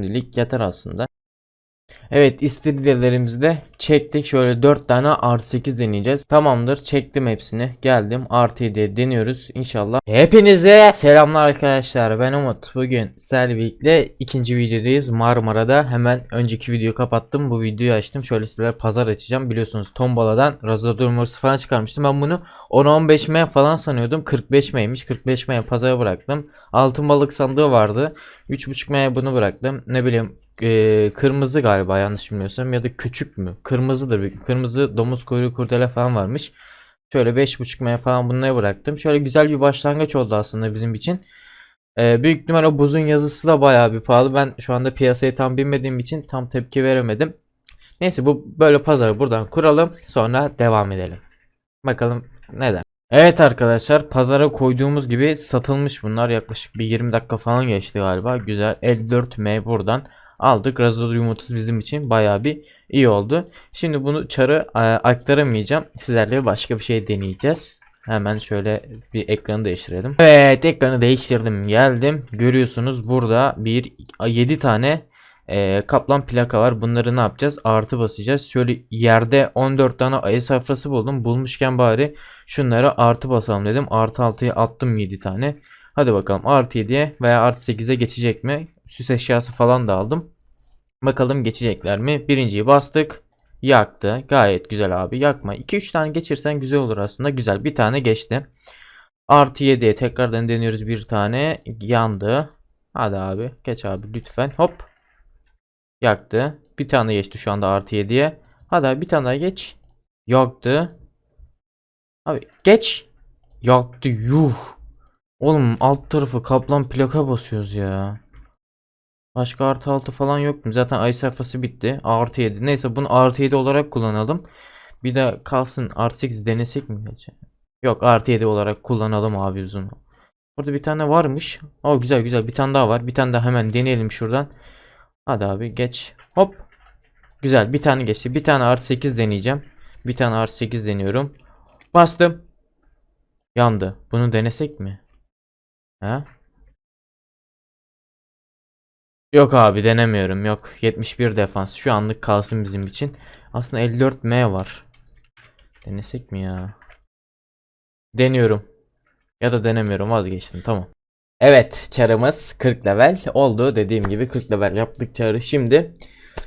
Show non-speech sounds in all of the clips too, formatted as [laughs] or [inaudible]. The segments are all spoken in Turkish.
Şimdilik yeter aslında. Evet istiridyelerimizi de çektik. Şöyle 4 tane artı 8 deneyeceğiz. Tamamdır çektim hepsini. Geldim artı 7'ye deniyoruz inşallah. Hepinize selamlar arkadaşlar. Ben Umut. Bugün Selvik ikinci videodayız. Marmara'da hemen önceki videoyu kapattım. Bu videoyu açtım. Şöyle sizlere pazar açacağım. Biliyorsunuz Tombala'dan Razor Morsi falan çıkarmıştım. Ben bunu 10-15 M falan sanıyordum. 45 M'ymiş. 45 M'ye pazara bıraktım. Altın balık sandığı vardı. 3.5 M'ye bunu bıraktım. Ne bileyim e, kırmızı galiba yanlış bilmiyorsam ya da küçük mü? Kırmızıdır. büyük- Kırmızı domuz kuyruğu kurdele falan varmış. Şöyle 5.5 M falan bunları bıraktım. Şöyle güzel bir başlangıç oldu aslında bizim için. E, büyük ihtimal o buzun yazısı da bayağı bir pahalı. Ben şu anda piyasayı tam bilmediğim için tam tepki veremedim. Neyse bu böyle pazarı buradan kuralım. Sonra devam edelim. Bakalım neden. Evet arkadaşlar pazara koyduğumuz gibi satılmış bunlar yaklaşık bir 20 dakika falan geçti galiba. Güzel 54M buradan aldık. Razor 30 bizim için bayağı bir iyi oldu. Şimdi bunu çarı e, aktaramayacağım. Sizlerle başka bir şey deneyeceğiz. Hemen şöyle bir ekranı değiştirelim. Evet ekranı değiştirdim geldim. Görüyorsunuz burada bir 7 tane e, kaplan plaka var. Bunları ne yapacağız? Artı basacağız. Şöyle yerde 14 tane ayı safrası buldum. Bulmuşken bari şunları artı basalım dedim. Artı 6'ya attım 7 tane. Hadi bakalım artı 7'ye veya artı 8'e geçecek mi? Süs eşyası falan da aldım. Bakalım geçecekler mi? Birinciyi bastık. Yaktı. Gayet güzel abi. Yakma. 2-3 tane geçirsen güzel olur aslında. Güzel. Bir tane geçti. Artı 7'ye tekrardan deniyoruz bir tane. Yandı. Hadi abi. Geç abi lütfen. Hop. Yaktı. Bir tane geçti şu anda artı 7'ye. Hadi abi bir tane daha geç. Yaktı. Abi geç. Yaktı. Yuh. Oğlum alt tarafı kaplan plaka basıyoruz ya. Başka artı 6 falan yok mu? Zaten ay sayfası bitti. Artı 7. Neyse bunu artı 7 olarak kullanalım. Bir de kalsın artı 8 denesek mi? Yok artı 7 olarak kullanalım abi biz onu. Burada bir tane varmış. O güzel güzel bir tane daha var. Bir tane daha hemen deneyelim şuradan. Hadi abi geç. Hop. Güzel bir tane geçti. Bir tane artı 8 deneyeceğim. Bir tane artı 8 deniyorum. Bastım. Yandı. Bunu denesek mi? Ha? Yok abi denemiyorum. Yok. 71 defans. Şu anlık kalsın bizim için. Aslında 54 M var. Denesek mi ya? Deniyorum. Ya da denemiyorum. Vazgeçtim. Tamam. Evet. Çarımız 40 level oldu. Dediğim gibi 40 level yaptık çarı. Şimdi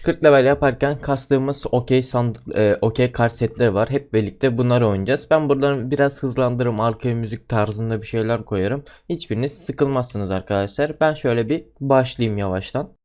40 level yaparken kastığımız okey sandık e, okey kart setleri var. Hep birlikte bunları oynayacağız. Ben buradan biraz hızlandırırım. Arkaya müzik tarzında bir şeyler koyarım. Hiçbiriniz sıkılmazsınız arkadaşlar. Ben şöyle bir başlayayım yavaştan.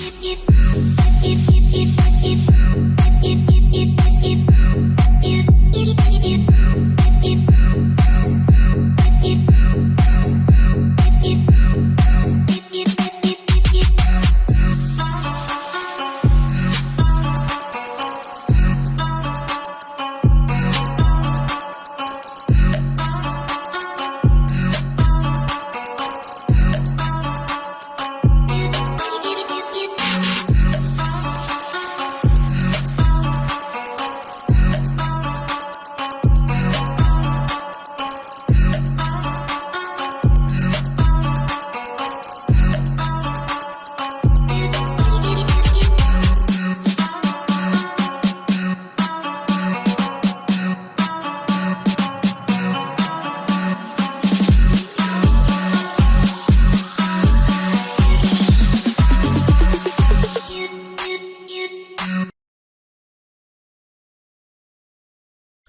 You.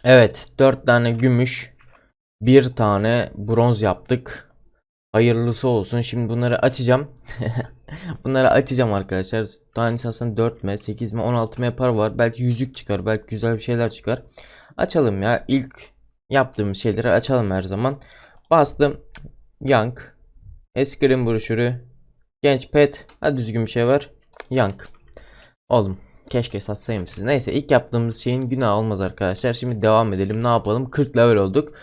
Evet 4 tane gümüş. Bir tane bronz yaptık. Hayırlısı olsun. Şimdi bunları açacağım. [laughs] bunları açacağım arkadaşlar. Tanesi aslında 4 m, 8 m, 16 m yapar var. Belki yüzük çıkar. Belki güzel bir şeyler çıkar. Açalım ya. İlk yaptığımız şeyleri açalım her zaman. Bastım. Yank. Eskrim broşürü. Genç pet. Ha düzgün bir şey var. Yank. Oğlum. Keşke satsayım siz. Neyse ilk yaptığımız şeyin günah olmaz arkadaşlar. Şimdi devam edelim. Ne yapalım? 40 level olduk.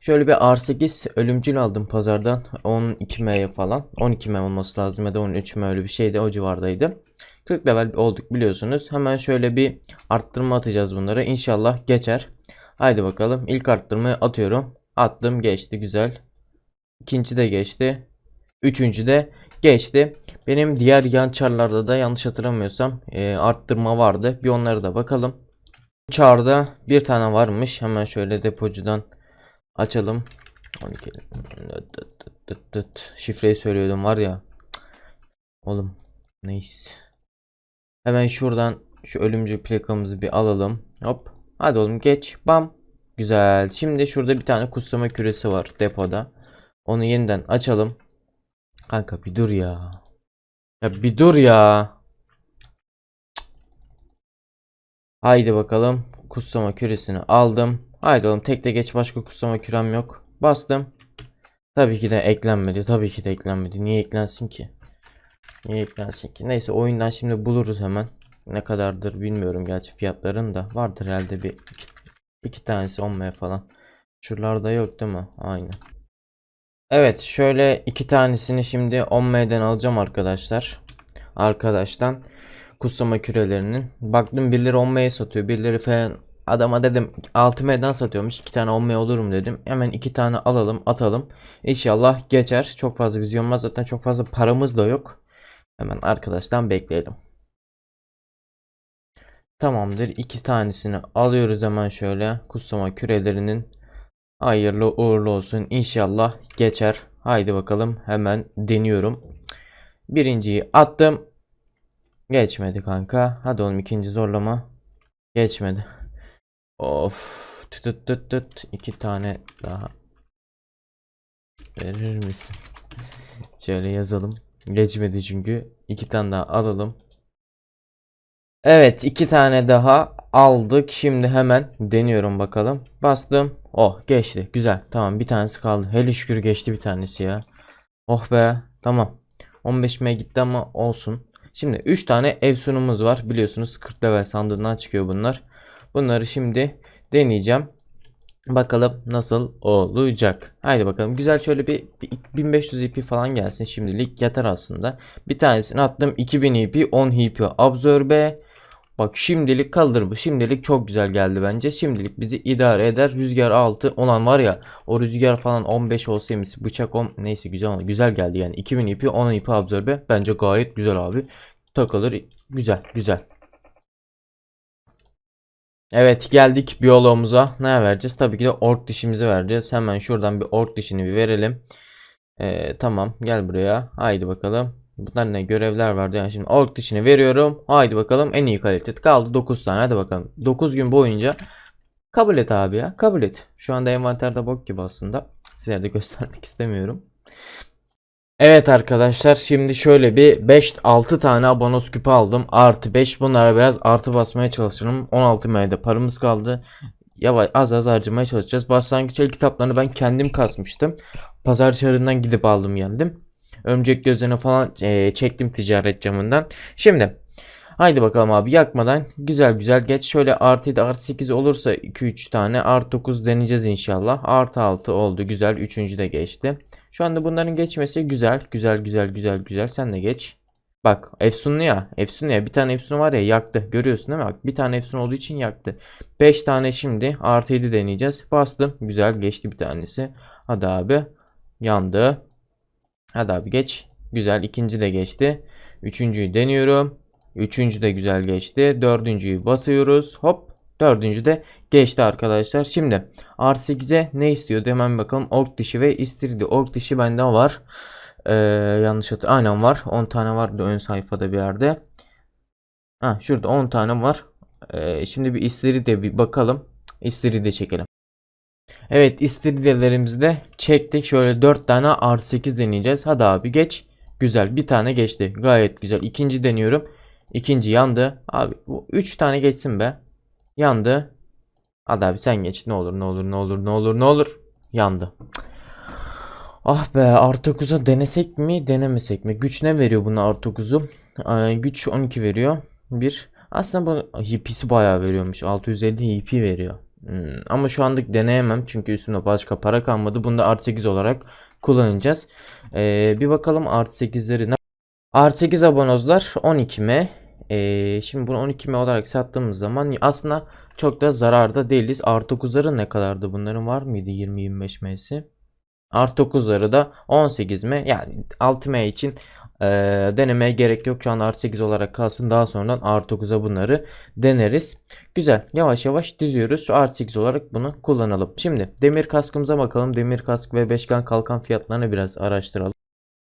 Şöyle bir R8 ölümcül aldım pazardan. 12M falan. 12M olması lazım ya da 13M öyle bir şeydi. O civardaydı. 40 level olduk biliyorsunuz. Hemen şöyle bir arttırma atacağız bunlara. İnşallah geçer. Haydi bakalım. İlk arttırmayı atıyorum. Attım geçti güzel. İkinci de geçti. Üçüncü de geçti. Benim diğer yan çarlarda da yanlış hatırlamıyorsam e, arttırma vardı. Bir onlara da bakalım. Çarda bir tane varmış. Hemen şöyle depocudan açalım. 12. Dıt dıt dıt dıt dıt. Şifreyi söylüyordum var ya. Oğlum neyse. Hemen şuradan şu ölümcül plakamızı bir alalım. Hop. Hadi oğlum geç. Bam. Güzel. Şimdi şurada bir tane kutsama küresi var depoda. Onu yeniden açalım. Kanka bir dur ya. Ya bir dur ya. Haydi bakalım. Kutsama küresini aldım. Haydi oğlum tek de geç başka kutsama kürem yok. Bastım. Tabii ki de eklenmedi. Tabii ki de eklenmedi. Niye eklensin ki? Niye eklensin ki? Neyse oyundan şimdi buluruz hemen. Ne kadardır bilmiyorum gerçi fiyatların da. Vardır herhalde bir iki, iki tanesi 10 falan. Şuralarda yok değil mi? Aynen. Evet şöyle iki tanesini şimdi 10M'den alacağım arkadaşlar. Arkadaştan kutsama kürelerinin. Baktım birileri 10M'ye satıyor. Birileri falan adama dedim 6M'den satıyormuş. iki tane 10M olur mu dedim. Hemen iki tane alalım atalım. İnşallah geçer. Çok fazla vizyon var. Zaten çok fazla paramız da yok. Hemen arkadaştan bekleyelim. Tamamdır. iki tanesini alıyoruz hemen şöyle. Kutsama kürelerinin Hayırlı uğurlu olsun. İnşallah geçer. Haydi bakalım hemen deniyorum. Birinciyi attım. Geçmedi kanka. Hadi oğlum ikinci zorlama. Geçmedi. Of. Tut tut tut tut. İki tane daha. Verir misin? Şöyle yazalım. Geçmedi çünkü. İki tane daha alalım. Evet iki tane daha aldık. Şimdi hemen deniyorum bakalım. Bastım. Oh geçti. Güzel. Tamam bir tanesi kaldı. Hele şükür geçti bir tanesi ya. Oh be. Tamam. 15 M gitti ama olsun. Şimdi 3 tane ev sunumumuz var. Biliyorsunuz 40 level sandığından çıkıyor bunlar. Bunları şimdi deneyeceğim. Bakalım nasıl olacak. Haydi bakalım. Güzel şöyle bir, bir 1500 EP falan gelsin şimdilik yeter aslında. Bir tanesini attım. 2000 EP 10 EP absorbe. Bak şimdilik kaldır bu. Şimdilik çok güzel geldi bence. Şimdilik bizi idare eder. Rüzgar 6 olan var ya. O rüzgar falan 15 olsaymış. Bıçak 10 neyse güzel güzel geldi yani. 2000 ipi 10 ipi absorbe. Bence gayet güzel abi. Takılır. Güzel güzel. Evet geldik biyoloğumuza. Ne vereceğiz? Tabii ki de ork dişimizi vereceğiz. Hemen şuradan bir ork dişini bir verelim. Ee, tamam gel buraya. Haydi bakalım. Bunlar ne görevler vardı yani şimdi ork dişini veriyorum. Haydi bakalım en iyi kalite. Kaldı 9 tane hadi bakalım. 9 gün boyunca kabul et abi ya kabul et. Şu anda envanterde bok gibi aslında. Size de [laughs] göstermek istemiyorum. Evet arkadaşlar şimdi şöyle bir 5-6 tane abonos küpü aldım. Artı 5 bunlara biraz artı basmaya çalışıyorum. 16 MD paramız kaldı. Yavaş az az harcamaya çalışacağız. Başlangıç el kitaplarını ben kendim kasmıştım. Pazar çarından gidip aldım geldim. Örümcek gözlerine falan e, çektim ticaret camından. Şimdi haydi bakalım abi yakmadan güzel güzel geç. Şöyle artı 7 artı 8 olursa 2-3 tane artı 9 deneyeceğiz inşallah. Artı 6 oldu güzel. Üçüncü de geçti. Şu anda bunların geçmesi güzel. Güzel güzel güzel güzel. Sen de geç. Bak Efsunlu ya. Efsunlu ya. Bir tane Efsun var ya yaktı. Görüyorsun değil mi? Bak bir tane Efsun olduğu için yaktı. 5 tane şimdi artı 7 deneyeceğiz. Bastım. Güzel geçti bir tanesi. Hadi abi. Yandı. Hadi abi geç. Güzel. ikinci de geçti. Üçüncüyü deniyorum. Üçüncü de güzel geçti. Dördüncüyü basıyoruz. Hop. Dördüncü de geçti arkadaşlar. Şimdi artı 8'e ne istiyordu? Hemen bakalım. Ork dişi ve istirdi. Ork dişi bende var. Ee, yanlış hatır. Aynen var. 10 tane vardı ön sayfada bir yerde. Ha, şurada 10 tane var. Ee, şimdi bir istiri de bir bakalım. İstiridye çekelim. Evet istiridyelerimizi de çektik. Şöyle 4 tane R8 deneyeceğiz. Hadi abi geç. Güzel bir tane geçti. Gayet güzel. İkinci deniyorum. İkinci yandı. Abi bu 3 tane geçsin be. Yandı. Hadi abi sen geç. Ne olur ne olur ne olur ne olur ne olur. Yandı. Ah be R9'a denesek mi denemesek mi? Güç ne veriyor buna R9'u? Ee, güç 12 veriyor. Bir. Aslında bu HP'si bayağı veriyormuş. 650 HP veriyor. Hmm, Ama şu anlık deneyemem çünkü üstümde başka para kalmadı. Bunu da R8 olarak kullanacağız. Ee, bir bakalım R8'leri ne? R8 abonozlar 12M. Ee, şimdi bunu 12M olarak sattığımız zaman aslında çok da zararda değiliz. R9'ların ne kadardı? Bunların var mıydı 20-25 M'si? R9'ları da 18 m yani 6 m için e, denemeye gerek yok. Şu an R8 olarak kalsın. Daha sonradan R9'a bunları deneriz. Güzel. Yavaş yavaş diziyoruz. Şu R8 olarak bunu kullanalım. Şimdi demir kaskımıza bakalım. Demir kask ve beşgen kalkan fiyatlarını biraz araştıralım.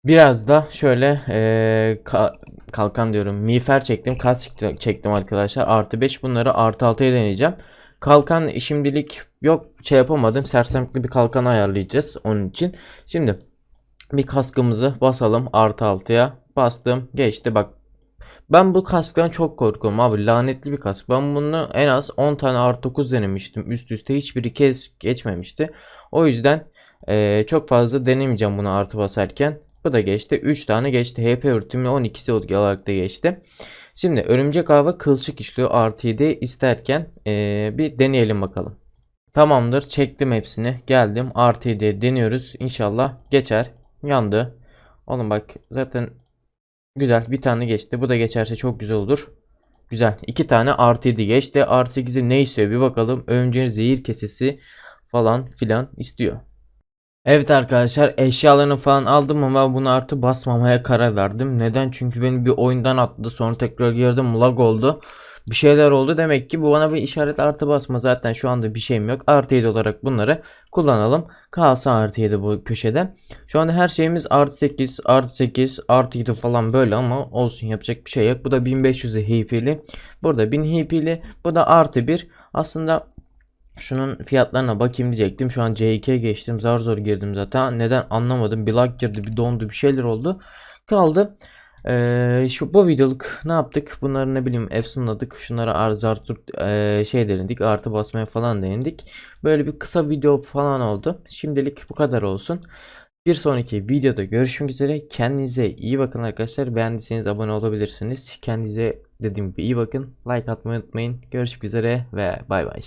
Biraz da şöyle e, ka- kalkan diyorum. Miğfer çektim. Kask çektim arkadaşlar. Artı 5 bunları artı 6'ya deneyeceğim. Kalkan şimdilik yok şey yapamadım. Sersemlikli bir kalkan ayarlayacağız onun için. Şimdi bir kaskımızı basalım artı 6'ya. Bastım geçti bak. Ben bu kasktan çok korkuyorum abi lanetli bir kask. Ben bunu en az 10 tane artı 9 denemiştim. Üst üste hiçbiri kez geçmemişti. O yüzden eee, çok fazla denemeyeceğim bunu artı basarken. Bu da geçti. 3 tane geçti. HP üretimli 12'si olarak da geçti. Şimdi örümcek ağı kılçık işliyor artı 7 isterken eee, bir deneyelim bakalım. Tamamdır çektim hepsini geldim artı 7 deniyoruz İnşallah geçer yandı. Oğlum bak zaten güzel bir tane geçti bu da geçerse çok güzel olur. Güzel iki tane artı 7 geçti artı 8'i ne istiyor bir bakalım önce zehir kesesi falan filan istiyor. Evet arkadaşlar eşyalarını falan aldım ama bunu artı basmamaya karar verdim. Neden? Çünkü beni bir oyundan attı sonra tekrar girdim lag oldu. Bir şeyler oldu demek ki bu bana bir işaret artı basma zaten şu anda bir şeyim yok. Artı 7 olarak bunları kullanalım. Kalsın artı 7 bu köşede. Şu anda her şeyimiz artı 8 artı 8 artı 7 falan böyle ama olsun yapacak bir şey yok. Bu da 1500 HP'li. Burada 1000 HP'li. Bu da artı 1. Aslında Şunun fiyatlarına bakayım diyecektim. Şu an C2'ye geçtim. Zar zor girdim zaten. Neden anlamadım. Bir lag girdi, bir dondu, bir şeyler oldu. Kaldı. Ee, şu bu videoluk ne yaptık? Bunları ne bileyim efsunladık. Şunlara arz artır ee, şey denedik. Artı basmaya falan denedik. Böyle bir kısa video falan oldu. Şimdilik bu kadar olsun. Bir sonraki videoda görüşmek üzere. Kendinize iyi bakın arkadaşlar. Beğendiyseniz abone olabilirsiniz. Kendinize dediğim gibi iyi bakın. Like atmayı unutmayın. Görüşmek üzere ve bay bay.